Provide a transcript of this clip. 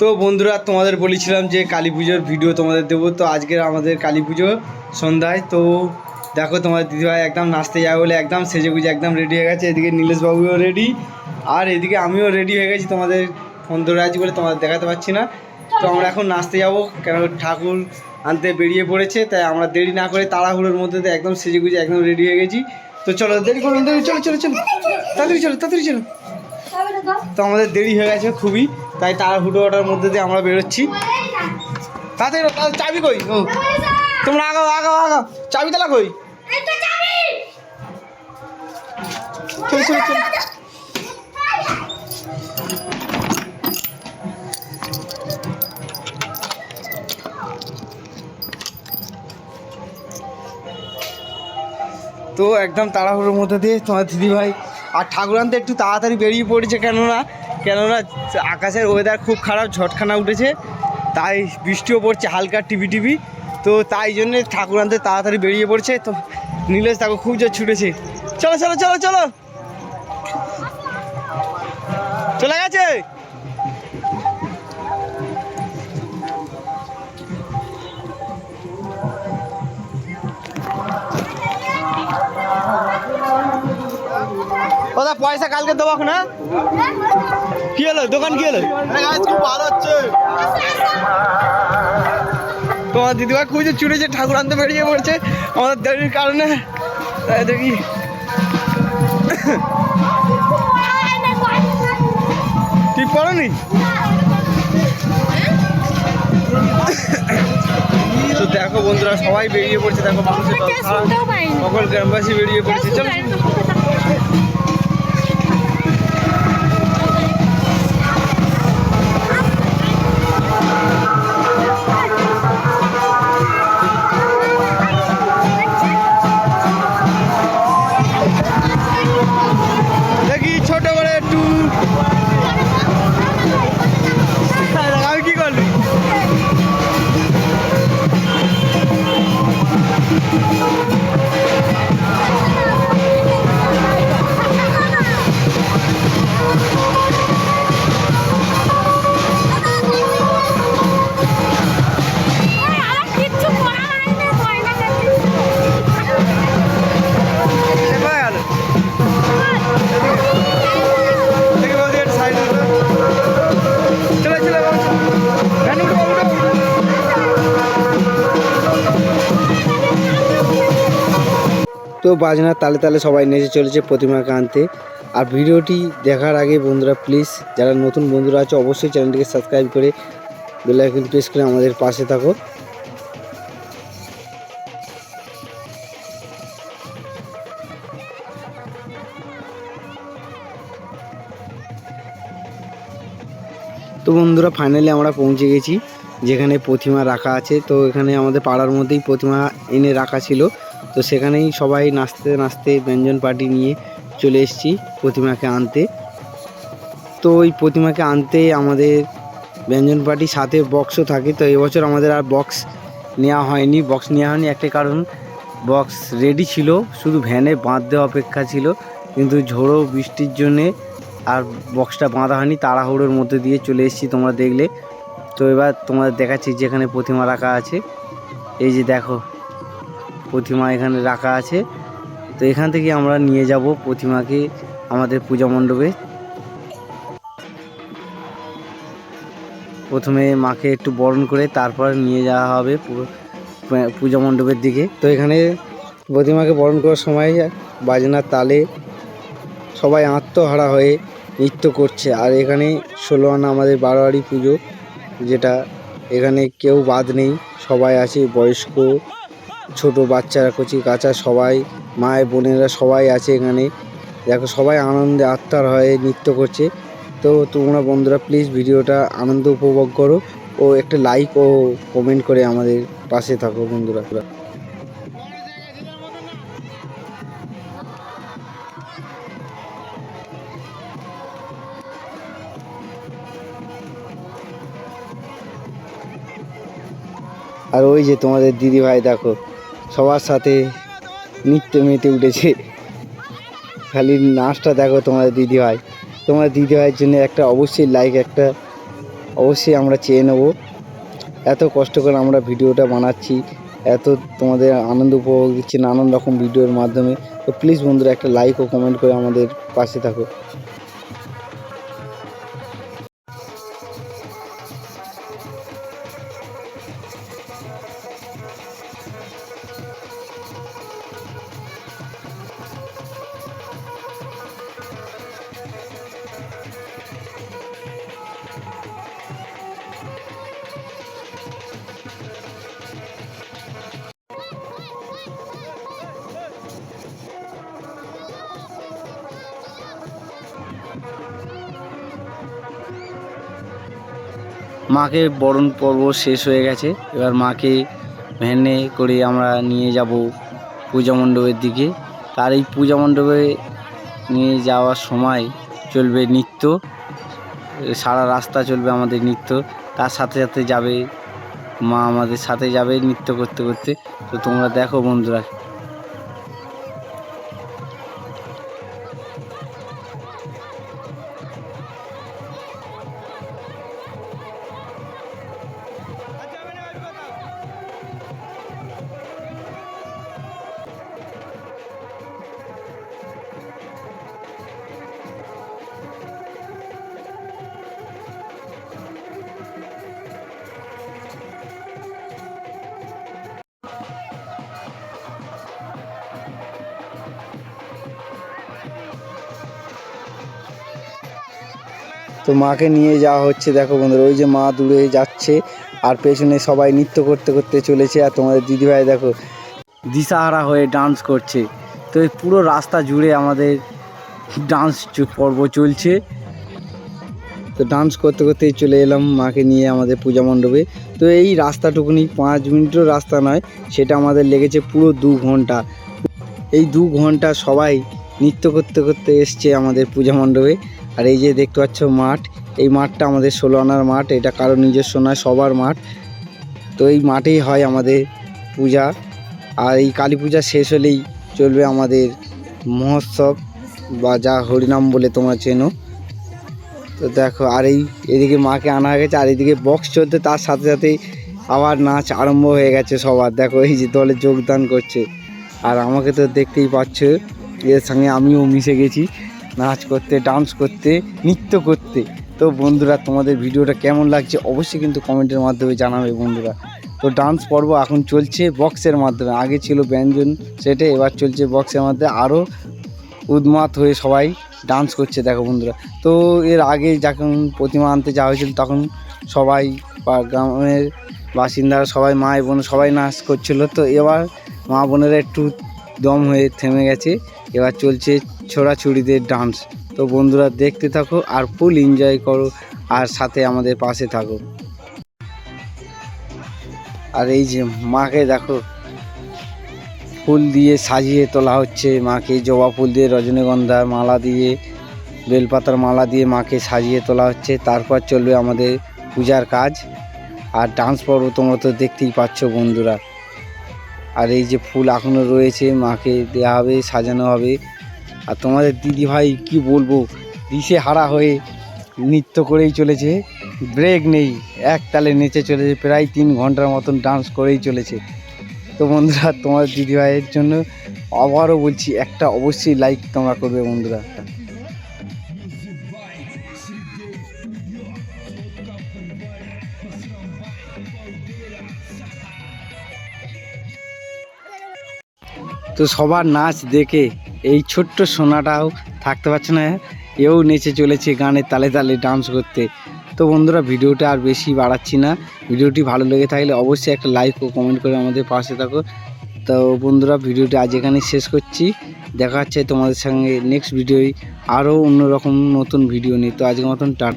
তো বন্ধুরা, তোমাদের বলেছিলাম যে কালী পুজোর ভিডিও তোমাদের দেবো, তো আজকের আমাদের কালী পুজো সন্ধ্যায়। তো দেখো তোমার দিদিভাই একদম নাচতে যাবে বলে একদম সেজে গুজে একদম রেডি হয়ে গেছে। এদিকে নীলেশবাবুও রেডি আর এদিকে আমিও রেডি হয়ে গেছি তোমাদের ফোন ধরে আছি বলে তোমাদের দেখাতে পারছি না। তো আমরা এখন নাচতে যাব, কেন ঠাকুর আনতে বেরিয়ে পড়েছে, তাই আমরা দেরি না করে তাড়াহুড়োর মধ্যে একদম সেজে গুজে একদম রেডি হয়ে গেছি। তো চলো, দেরি করুন দেরি, চলো চলো চলো, তাড়াতাড়ি চলো তাড়াতাড়ি চলো। তো আমাদের দেরি হয়ে গেছে খুবই। তাই তাড়াহুড়ো ওটার মধ্যে দিয়ে আমরা বেরোচ্ছি। তাড়াতাড়ি চাবি কই? ও। তোমরা আগাও আগাও আগাও। চাবি তালা কই? তো একদম তাড়াহুড়োর মধ্যে দিয়ে তোমার দিদিভাই আর ঠাকুর আনতে একটু তাড়াতাড়ি বেরিয়ে পড়েছে কেননা কেননা আকাশের ওয়েদার খুব খারাপ, ঝটখানা উঠেছে, তাই বৃষ্টিও পড়ছে, হালকা টিভি টিভি তো তাই জন্যে ঠাকুর আনতে তাড়াতাড়ি বেরিয়ে পড়ছে। তো নীলেশ তাকে খুব জোর ছুটেছে। চলো চলো চলো চলো। চলে গেছে? ওদা পয়সা কালকে দেবো না? কি হলো? দোকান কি হলো? খুব ভালো হচ্ছে। তোমার দিদিমা খুঁজে চুড়েছে ঠাকুর আনতে বেরিয়ে পড়ছে। আমাদের দেরির কারণে। তাই দেখি। ঠিক পড়নি? তো দেখো বন্ধুরা সবাই বেরিয়ে পড়ছে। দেখো মানুষের সকল গ্রামবাসী বেরিয়ে পড়ছে। চলো। তো বাজনার তালে তালে সবাই নেচে চলেছে প্রতিমাকে আনতে আর ভিডিওটি দেখার আগে বন্ধুরা প্লিজ যারা নতুন বন্ধুরা আছে, অবশ্যই চ্যানেলটিকে সাবস্ক্রাইব করে বেল আইকন প্রেস করে আমাদের পাশে থাকো। তো বন্ধুরা ফাইনালি আমরা পৌঁছে গেছি। যেখানে প্রতিমা রাখা আছে, তো এখানে আমাদের পাড়ার মধ্যেই প্রতিমা এনে রাখা ছিল। তো সেখানেই সবাই নাচতে নাচতে ব্যঞ্জন পার্টি নিয়ে চলে এসেছি প্রতিমাকে আনতে। তো ওই প্রতিমাকে আনতে আমাদের ব্যঞ্জন পার্টির সাথে বক্সও থাকে, তো এবছর আমাদের আর বক্স নেওয়া হয়নি। বক্স নেওয়া হয়নি একটা কারণ বক্স রেডি ছিল, শুধু ভ্যানে বাঁধ দেওয়া অপেক্ষা ছিল, কিন্তু ঝোড়ো বৃষ্টির জন্যে আর বক্সটা বাঁধা হয়নি। তাড়াহুড়োর মধ্যে দিয়ে চলে এসেছি তোমরা দেখলে। তো এবার তোমাদের দেখাচ্ছি যেখানে প্রতিমা রাখা আছে। এই যে দেখো, প্রতিমা এখানে রাখা আছে। তো এখান থেকে আমরা নিয়ে যাব প্রতিমাকে আমাদের পূজা মণ্ডপে। প্রথমে মাকে একটু বরণ করে তারপর নিয়ে যাওয়া হবে পূজা মণ্ডপের দিকে। তো এখানে প্রতিমাকে বরণ করার সময় বাজনার তালে সবাই আত্মহারা হয়ে নৃত্য করছে। আর এখানে ষোলো আনা আমাদের বারোয়ারি পুজো যেটা এখানে কেউ বাদ নেই, সবাই আছে, বয়স্ক, ছোট বাচ্চারা, কচি কাচা সবাই মায়ের বোনেরা সবাই আছে এখানে। দেখো, সবাই আনন্দে আত্মার হয়ে নৃত্য করছে। তো তোমরা বন্ধুরা প্লিজ ভিডিওটা আনন্দ উপভোগ করো ও একটা লাইক ও কমেন্ট করে আমাদের পাশে থাকো বন্ধুরা। আর ওই যে তোমাদের দিদি ভাই দেখো, সবার সাথে নৃত্য মেতে উঠেছে। খালি নাচটা দেখো তোমাদের দিদি ভাই তোমার দিদি ভাইয়ের জন্য একটা অবশ্যই লাইক একটা অবশ্যই আমরা চেয়ে নেব। এত কষ্ট করে আমরা ভিডিওটা বানাচ্ছি, এত তোমাদের আনন্দ উপভোগ দিচ্ছি নানান রকম ভিডিওর মাধ্যমে। তো প্লিজ বন্ধুরা একটা লাইক ও কমেন্ট করে আমাদের পাশে থাকো। মাকে বরণ পর্ব শেষ হয়ে গেছে। এবার মাকে ভ্যানে করে আমরা নিয়ে যাব পূজা মণ্ডপের দিকে। তার এই পূজা মণ্ডপে নিয়ে যাওয়ার সময় চলবে নৃত্য। সারা রাস্তা চলবে আমাদের নৃত্য। তার সাথে সাথে যাবে মা আমাদের সাথে যাবে নৃত্য করতে করতে। তো তোমরা দেখো বন্ধুরা তো মাকে নিয়ে যাওয়া হচ্ছে, দেখো বন্ধুরা, ওই যে মা দূরে যাচ্ছে আর পেছনে সবাই নৃত্য করতে করতে চলেছে আর তোমাদের দিদিভাই দেখো দিশাহারা হয়ে ডান্স করছে। তো এই পুরো রাস্তা জুড়ে আমাদের ডান্স পর্ব চলছে। তো ডান্স করতে করতেই চলে এলাম মাকে নিয়ে আমাদের পূজা মণ্ডপে। তো এই রাস্তাটুকুনি পাঁচ মিনিটও রাস্তা নয়, সেটা আমাদের লেগেছে পুরো দু ঘণ্টা। এই দু ঘণ্টা সবাই নৃত্য করতে করতে এসছে আমাদের পূজা মণ্ডপে। আর এই যে দেখতে পাচ্ছ মাঠ, এই মাঠটা আমাদের ষোলো আনার মাঠ, এটা কারও নিজস্ব নয়, সবার মাঠ। তো এই মাঠেই হয় আমাদের পূজা। আর এই কালী পূজা শেষ হলেই চলবে আমাদের মহোৎসব, বা যা হরিনাম বলে তোমরা চেনো। তো দেখো, আর এই এদিকে মাকে আনা হয়ে গেছে, আর এদিকে বক্স চলতে, তার সাথে সাথেই আবার নাচ আরম্ভ হয়ে গেছে সবার। দেখো, এই যে দলে যোগদান করছে। আর আমাকে তো দেখতেই পাচ্ছ, এর সঙ্গে আমিও মিশে গেছি। নাচ করতে ডান্স করতে, নৃত্য করতে। তো বন্ধুরা, তোমাদের ভিডিওটা কেমন লাগছে অবশ্যই কিন্তু কমেন্টের মাধ্যমে জানাবে বন্ধুরা। তো ডান্স পর্ব এখন চলছে বক্সের মাধ্যমে। আগে ছিল ব্যঞ্জন, সেটে এবার চলছে বক্সের মাধ্যমে আরও উদ্মাত হয়ে সবাই ডান্স করছে, দেখো বন্ধুরা। তো এর আগে যখন প্রতিমা আনতে যাওয়া হয়েছিল, তখন সবাই বা গ্রামের বাসিন্দারা সবাই মা বোন সবাই নাচ করছিল। তো এবার মা বোনেরা একটু দম হয়ে থেমে গেছে। এবার চলছে ছোড়াছুড়িদের ডান্স তো বন্ধুরা, দেখতে থাকো আর ফুল এনজয় করো আর সাথে আমাদের পাশে থাকো। আর এই যে মাকে দেখো, ফুল দিয়ে সাজিয়ে তোলা হচ্ছে মাকে। জবা ফুল দিয়ে রজনীগন্ধার মালা দিয়ে, বেলপাতার মালা দিয়ে মাকে সাজিয়ে তোলা হচ্ছে। তারপর চলবে আমাদের পূজার কাজ। আর ডান্স পর্ব তোমরা তো দেখতেই পাচ্ছ বন্ধুরা। আর এই যে ফুল এখনও রয়েছে, মাকে দেওয়া হবে, সাজানো হবে। আর তোমাদের দিদি ভাই কি বলব, দিশে হারা হয়ে নৃত্য করেই চলেছে। ব্রেক নেই, এক তালে নেচে চলেছে, প্রায় তিন ঘণ্টার মতন ডান্স করেই চলেছে। তো বন্ধুরা তোমার দিদি ভাইয়ের জন্য আবারও বলছি, একটা অবশ্যই লাইক তোমরা করবে বন্ধুরা। তো সবার নাচ দেখে এই ছোট্ট সোনাটাও থাকতে পারছে না, এও নেচে চলেছে গানের তালে তালে ডান্স করতে। তো বন্ধুরা, ভিডিওটা আর বেশি বাড়াচ্ছি না। ভিডিওটি ভালো লেগে থাকলে অবশ্যই একটা লাইক ও কমেন্ট করে আমাদের পাশে থাকো। তো বন্ধুরা, ভিডিওটি আজ এখানেই শেষ করছি। দেখা হচ্ছে তোমাদের সঙ্গে নেক্সট ভিডিওয় আরও অন্যরকম নতুন ভিডিও নিয়ে। তো আজকের মতন, টাটা।